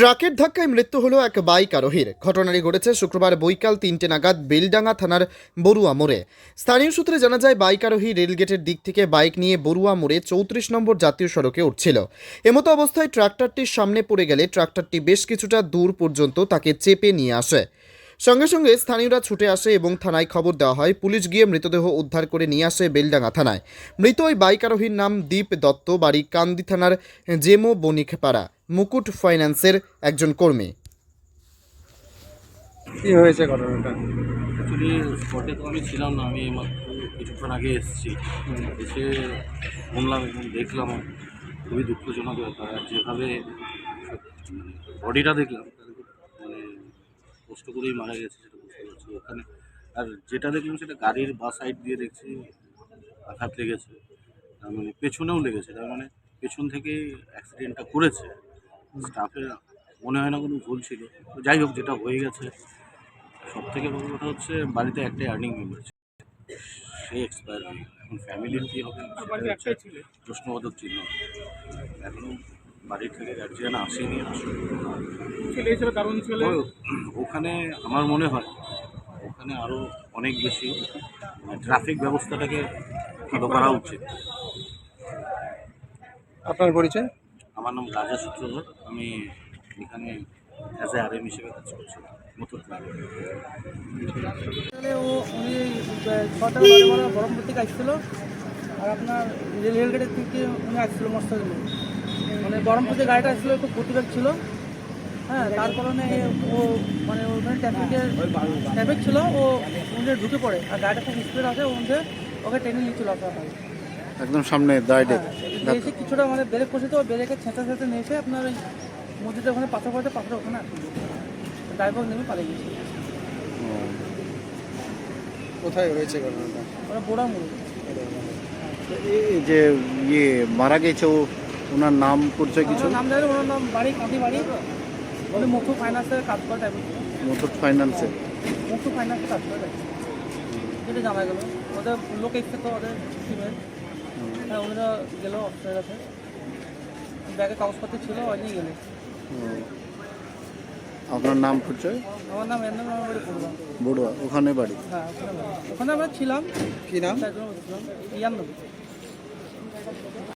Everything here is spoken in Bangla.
ট্রাকের ধাক্কায় মৃত্যু হলো এক বাইক আরোহীর। ঘটনাটি ঘটেছে শুক্রবার বৈকাল তিনটে নাগাদ বেলডাঙ্গা থানার বড়ুয়া মোড়ে। স্থানীয় সূত্রে জানা যায়, বাইক আরোহী রেলগেটের দিক থেকে বাইক নিয়ে বড়ুয়া মোড়ে চৌত্রিশ নম্বর জাতীয় সড়কে উঠছিল। এমতো অবস্থায় ট্রাক্টরটির সামনে পড়ে গেলে ট্রাক্টরটি বেশ কিছুটা দূর পর্যন্ত তাকে চেপে নিয়ে আসে। সঙ্গে সঙ্গে স্থানীয়রা ছুটে আসে এবং থানায় খবর দেওয়া হয়। পুলিশ গিয়ে মৃতদেহ উদ্ধার করে নিয়ে আসে বেলডাঙ্গা থানায়। মৃত ওই বাইক আরোহীর নাম দীপ দত্ত বাড়ি কান্দি থানার জেমো বণিকপাড়া মুকুট ফাইন্যান্সের একজন কর্মী। কি হয়েছে ঘটনাটা? অ্যাকচুয়ালি স্পটে তো আমি ছিলাম না আমি কিছুক্ষণ আগে এসেছি। এসে শুনলাম এবং দেখলাম খুবই দুঃখজনক ব্যাপার। যেভাবে বডিটা দেখলাম মানে কষ্ট করেই মারা গেছে সেটা বুঝতে পারছি। ওখানে আর যেটা দেখলাম সেটা গাড়ির বা সাইড দিয়ে দেখছি আঘাত লেগেছে। তার মানে পেছনেও লেগেছে তার মানে পেছন থেকে অ্যাক্সিডেন্টটা করেছে। স্টাফের মনে হয় না কোনো ভুল ছিল। তো যাই হোক যেটা হয়ে গেছে সব থেকে বড় কথা হচ্ছে বাড়িতে একটাই আর্নিং মেম্বার সে এক্সপায়ার হয়ে এখন ফ্যামিলির কী হবে? প্রশ্নবোধক চিহ্ন। এখনও বাড়ির থেকে গার্জিয়ান আসেনি আসলে। ছেলে ছিল দারুণ ছেলে? ওখানে আমার মনে হয় ওখানে আরও অনেক বেশি ট্রাফিক ব্যবস্থাটাকে ভালো করা উচিত। আপনার পরিচয়? আমার নাম রাজা সূত্রধর আমি এখানে অ্যাজ এ আর এম হিসেবে কাজ করছি ক্লাবে ও উনি ছটা বারে বারে থেকে আসছিল আর আপনার রেল রেলগেটের থেকে উনি আসছিল মস্ত মানে বহরমপুর থেকে গাড়িটা আসছিল একটু প্রতিবেগ ছিল। হ্যাঁ তার কারণে ও মানে ওখানে ট্রাফিকের ট্রাফিক ছিল ও উনি ঢুকে পড়ে। আর গাড়িটা খুব স্পিড আছে ওখানে ওকে টেনে নিয়েছিল আপনার একদম সামনে দাঁড়িয়ে হ্যাঁ এসে কিছুটা মানে ব্রেক করছে তো ব্রেকে ছেঁচা ছেঁচা নিয়ে এসে আপনার ওই মসজিদের ওখানে পাথর পড়তে পাথর ওখানে ড্রাইভার নেমে পালিয়ে গেছে। কোথায় হয়েছে ঘটনাটা? ওরা বোড়া মুড়ি এই যে ইয়ে মারা গেছে ও। ওনার নাম পরিচয় কিছু? নাম জানি ওনার নাম বাড়ি কাঁদি বাড়ি। উনি মুথু ফাইন্যান্সের কাজ করে টাইপ মুথুট ফাইন্যান্সে মুথু ফাইন্যান্সের কাজ করে যেটা জানা গেল। ওদের লোক এসছে তো ওদের টিমের হ্যাঁ ওনারা গেল অফিসের কাছে। ব্যাগে কাগজপত্র ছিল ওই নিয়ে গেলে। আপনার নাম পরিচয়? আমার নাম এর নাম বাড়ি পড়লাম বড়ুয়া ওখানে বাড়ি? হ্যাঁ ওখানে আমরা ছিলাম। কি নাম? ইয়ান